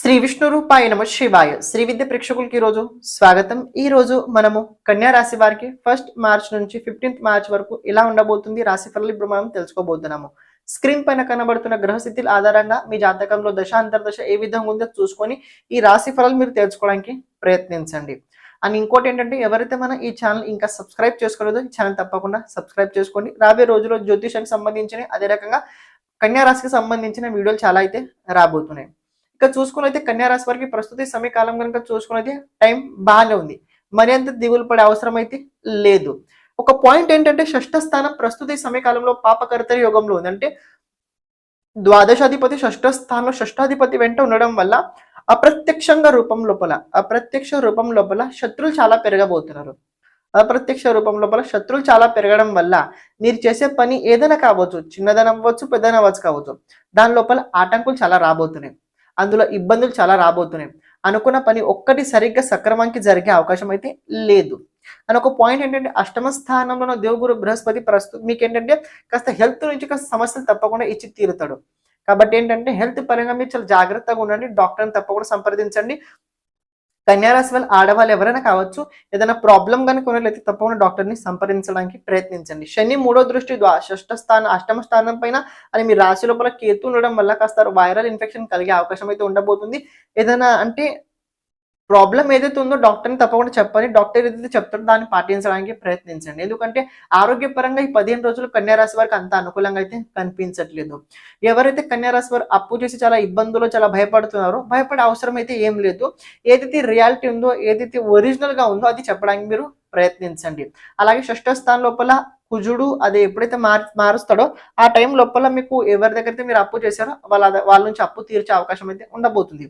శ్రీ విష్ణు రూపాయ నమ శివాయ. శ్రీ విద్య ప్రేక్షకులకి ఈరోజు రోజు స్వాగతం. ఈ రోజు మనము కన్యా రాశి వారికి ఫస్ట్ మార్చ్ నుంచి ఫిఫ్టీన్త్ మార్చ్ వరకు ఎలా ఉండబోతుంది రాశి ఫలాలు ఇప్పుడు మనం తెలుసుకోబోతున్నాము. స్క్రీన్ పైన కనబడుతున్న గ్రహస్థితుల ఆధారంగా మీ జాతకంలో దశ అంతర్దశ ఏ విధంగా ఉందో చూసుకొని ఈ రాశి ఫలాలు మీరు తెలుసుకోవడానికి ప్రయత్నించండి. అండ్ ఇంకోటి ఏంటంటే ఎవరైతే మన ఈ ఛానల్ ఇంకా సబ్స్క్రైబ్ చేసుకోలేదో ఈ ఛానల్ తప్పకుండా సబ్స్క్రైబ్ చేసుకోండి. రాబోయే రోజుల్లో జ్యోతిషానికి సంబంధించిన అదే రకంగా కన్యా రాశికి సంబంధించిన వీడియోలు చాలా అయితే రాబోతున్నాయి. ఇక చూసుకున్నైతే కన్యారాశి వారికి ప్రస్తుత సమయకాలం కనుక చూసుకున్నైతే టైం బాగానే ఉంది. మరి అంత దిగులు పడే అవసరం అయితే లేదు. ఒక పాయింట్ ఏంటంటే షష్ఠ స్థానం ప్రస్తుత సమయకాలంలో పాపకర్తరి యోగంలో ఉంది. అంటే ద్వాదశాధిపతి షష్ఠ స్థానంలో షష్ఠాధిపతి వెంట ఉండడం వల్ల అప్రత్యక్షంగా రూపం లోపల అప్రత్యక్ష రూపం లోపల శత్రులు చాలా పెరగబోతున్నారు. అప్రత్యక్ష రూపం లోపల శత్రులు చాలా పెరగడం వల్ల మీరు చేసే పని ఏదైనా కావచ్చు చిన్నదనవ్వచ్చు అవ్వచ్చు కావచ్చు దాని లోపల ఆటంకులు చాలా రాబోతున్నాయి. అందులో ఇబ్బందులు చాలా రాబోతున్నాయి. అనుకున్న పని ఒక్కటి సరిగ్గా సక్రమానికి జరిగే అవకాశం అయితే లేదు. అని ఒక పాయింట్ ఏంటంటే అష్టమ స్థానంలో దేవుగురు బృహస్పతి ప్రస్తుతం మీకు ఏంటంటే కాస్త హెల్త్ నుంచి కాస్త సమస్యలు తప్పకుండా ఇచ్చి తీరుతాడు. కాబట్టి ఏంటంటే హెల్త్ పరంగా మీరు చాలా జాగ్రత్తగా ఉండండి. డాక్టర్ని తప్పకుండా సంప్రదించండి. కన్యారాశి వాళ్ళు ఆడవాళ్ళు ఎవరైనా కావచ్చు ఏదైనా ప్రాబ్లం కనుక ఉన్నట్లయితే తప్పకుండా డాక్టర్ని సంప్రదించడానికి ప్రయత్నించండి. శని మూడో దృష్టి షష్ట షష్ఠ స్థానం అష్టమ స్థానం పైన అని మీ రాశి లోపల కేతు ఉండడం వల్ల కాస్త వైరల్ ఇన్ఫెక్షన్ కలిగే అవకాశం అయితే ఉండబోతుంది. ఏదైనా అంటే ప్రాబ్లం ఏదైతే ఉందో డాక్టర్ని తప్పకుండా చెప్పాలి. డాక్టర్ ఏదైతే చెప్తారో దాన్ని పాటించడానికి ప్రయత్నించండి. ఎందుకంటే ఆరోగ్యపరంగా ఈ పదిహేను రోజులు కన్యారాశి వారికి అంత అనుకూలంగా అయితే కనిపించట్లేదు. ఎవరైతే కన్యారాశి వారు అప్పు చేసి చాలా ఇబ్బందులు చాలా భయపడుతున్నారో భయపడే అవసరం అయితే ఏం లేదు. ఏదైతే రియాలిటీ ఉందో ఏదైతే ఒరిజినల్గా ఉందో అది చెప్పడానికి మీరు ప్రయత్నించండి. అలాగే షష్ఠ స్థానం లోపల కుజుడు అది ఎప్పుడైతే మార్ మారుస్తాడో ఆ టైం లోపల మీకు ఎవరి దగ్గర అయితే మీరు అప్పు చేశారో వాళ్ళ వాళ్ళ నుంచి అప్పు తీర్చే అవకాశం అయితే ఉండబోతుంది.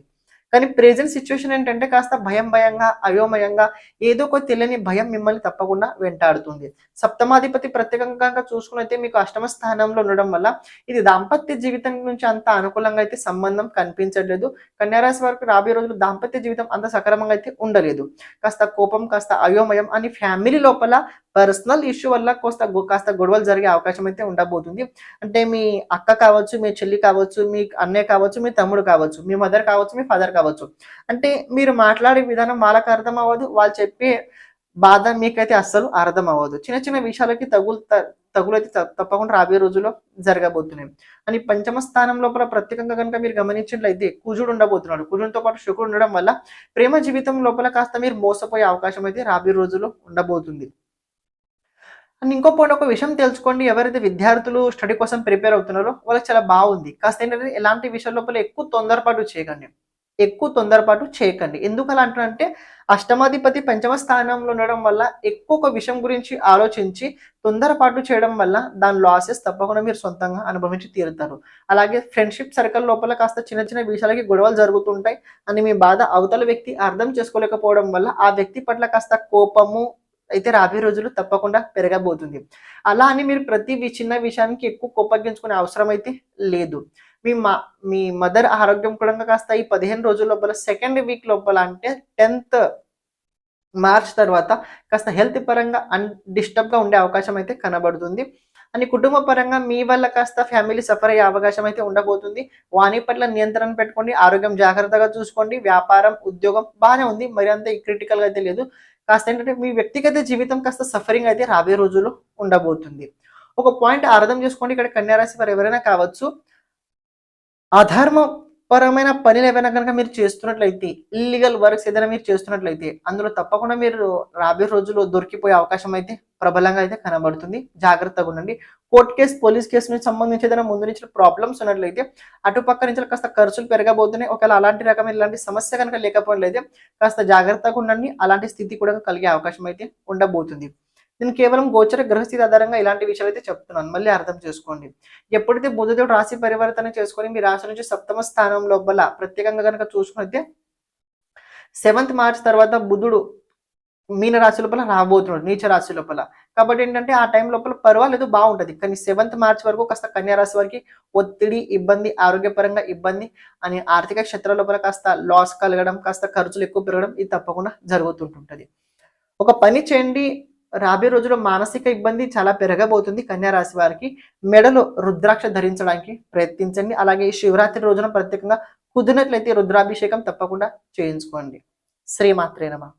కానీ ప్రెజెంట్ సిచ్యువేషన్ ఏంటంటే కాస్త భయం భయంగా అయోమయంగా ఏదో ఒక తెలియని భయం మిమ్మల్ని తప్పకుండా వెంటాడుతుంది. సప్తమాధిపతి ప్రత్యేకంగా చూసుకునైతే మీకు అష్టమ స్థానంలో ఉండడం వల్ల ఇది దాంపత్య జీవితం నుంచి అంత అనుకూలంగా అయితే సంబంధం కనిపించట్లేదు. కన్యారాశి వరకు రాబోయే రోజులు దాంపత్య జీవితం అంత సక్రమంగా అయితే ఉండలేదు. కాస్త కోపం కాస్త అయోమయం అని ఫ్యామిలీ లోపల పర్సనల్ ఇష్యూ వల్ల కాస్త కాస్త గొడవలు జరిగే అవకాశం అయితే ఉండబోతుంది. అంటే మీ అక్క కావచ్చు మీ చెల్లి కావచ్చు మీ అన్నయ్య కావచ్చు మీ తమ్ముడు కావచ్చు మీ మదర్ కావచ్చు మీ ఫాదర్ కావచ్చు. అంటే మీరు మాట్లాడే విధానం వాళ్ళకి అర్థం అవ్వదు. వాళ్ళు చెప్పే బాధ మీకైతే అస్సలు అర్థం అవ్వదు. చిన్న చిన్న విషయాలకి తగులు తగులు అయితే తప్పకుండా రాబోయే రోజుల్లో జరగబోతున్నాయి. అని పంచమ స్థానం లోపల ప్రత్యేకంగా కనుక మీరు గమనించినట్లయితే కుజుడు ఉండబోతున్నాడు. కుజుడితో పాటు శుకుడు ఉండడం వల్ల ప్రేమ జీవితం లోపల కాస్త మీరు మోసపోయే అవకాశం అయితే రాబోయే రోజుల్లో ఉండబోతుంది. అండ్ ఇంకో పాయింట్ ఒక విషయం తెలుసుకోండి. ఎవరైతే విద్యార్థులు స్టడీ కోసం ప్రిపేర్ అవుతున్నారో వాళ్ళకి చాలా బాగుంది. కాస్త ఏంటంటే ఎలాంటి విషయం లోపల ఎక్కువ తొందరపాటు చేయకండి. ఎక్కువ తొందరపాటు చేయకండి. ఎందుకు అలా అంటారంటే అష్టమాధిపతి పంచమ స్థానంలో ఉండడం వల్ల ఎక్కువ ఒక విషయం గురించి ఆలోచించి తొందరపాటు చేయడం వల్ల దాని లాసెస్ తప్పకుండా మీరు సొంతంగా అనుభవించి తీరుతారు. అలాగే ఫ్రెండ్షిప్ సర్కిల్ లోపల కాస్త చిన్న చిన్న విషయాలకి గొడవలు జరుగుతుంటాయి. అని మీ బాధ అవతల వ్యక్తి అర్థం చేసుకోలేకపోవడం వల్ల ఆ వ్యక్తి పట్ల కాస్త కోపము అయితే రాబోయే రోజులు తప్పకుండా పెరగబోతుంది. అలా అని మీరు ప్రతి చిన్న విషయానికి ఎక్కువ కోపగించుకునే అవసరం అయితే లేదు. మీ మా మీ మదర్ ఆరోగ్యం కూడా కాస్త ఈ పదిహేను రోజుల లోపల సెకండ్ వీక్ లోపల అంటే టెన్త్ మార్చ్ తర్వాత కాస్త హెల్త్ పరంగా అన్ డిస్టర్బ్గా ఉండే అవకాశం అయితే కనబడుతుంది. అని కుటుంబ పరంగా మీ వల్ల కాస్త ఫ్యామిలీ సఫర్ అయ్యే అవకాశం అయితే ఉండబోతుంది. వాణి పట్ల నియంత్రణ పెట్టుకోండి ఆరోగ్యం జాగ్రత్తగా చూసుకోండి వ్యాపారం ఉద్యోగం బాగానే ఉంది. మరి అంత క్రిటికల్గా అయితే లేదు. కాస్త ఏంటంటే మీ వ్యక్తిగత జీవితం కాస్త సఫరింగ్ అయితే రాబోయే రోజుల్లో ఉండబోతుంది. ఒక పాయింట్ అర్థం చేసుకోండి. ఇక్కడ కన్యారాశి వారు ఎవరైనా కావచ్చు. అధర్మ పరమైన పనులు ఏమైనా కనుక మీరు చేస్తున్నట్లయితే ఇల్లీగల్ వర్క్స్ ఏదైనా మీరు చేస్తున్నట్లయితే అందులో తప్పకుండా మీరు రాబోయే రోజుల్లో దొరికిపోయే అవకాశం అయితే ప్రబలంగా అయితే కనబడుతుంది. జాగ్రత్తగా ఉండండి. కోర్టు కేసు పోలీస్ కేసు నుంచి సంబంధించి ఏదైనా ముందు నుంచి ప్రాబ్లమ్స్ ఉన్నట్లయితే అటుపక్క నుంచి కాస్త ఖర్చులు పెరగబోతున్నాయి. ఒకవేళ అలాంటి రకమైన ఇలాంటి సమస్య కనుక లేకపోయినట్లయితే కాస్త జాగ్రత్తగా ఉండండి. అలాంటి స్థితి కూడా కలిగే అవకాశం అయితే ఉండబోతుంది. నేను కేవలం గోచర గ్రహస్థితి ఆధారంగా ఇలాంటి విషయాలు అయితే చెప్తున్నాను. మళ్ళీ అర్థం చేసుకోండి. ఎప్పుడైతే బుధదేవుడు రాశి పరివర్తన చేసుకొని మీ రాశి నుంచి సప్తమ స్థానం లోపల ప్రత్యేకంగా కనుక చూసుకున్నైతే సెవెంత్ మార్చ్ తర్వాత బుధుడు మీన రాశి లోపల రాబోతున్నాడు నీచ రాశి లోపల. కాబట్టి ఏంటంటే ఆ టైం లోపల పర్వాలేదు బాగుంటుంది. కానీ సెవెంత్ మార్చ్ వరకు కాస్త కన్యా రాశి వారికి ఒత్తిడి ఇబ్బంది ఆరోగ్యపరంగా ఇబ్బంది అని ఆర్థిక క్షేత్రం లోపల కాస్త లాస్ కలగడం కాస్త ఖర్చులు ఎక్కువ పెరగడం ఇది తప్పకుండా జరుగుతుంటుంటది. ఒక పని చేయండి రాబోయే రోజుల్లో మానసిక ఇబ్బంది చాలా పెరగబోతుంది కన్యా రాశి వారికి. మెడలో రుద్రాక్ష ధరించడానికి ప్రయత్నించండి. అలాగే శివరాత్రి రోజున ప్రత్యేకంగా కుదిరినట్లయితే రుద్రాభిషేకం తప్పకుండా చేయించుకోండి. శ్రీమాత్రేనమా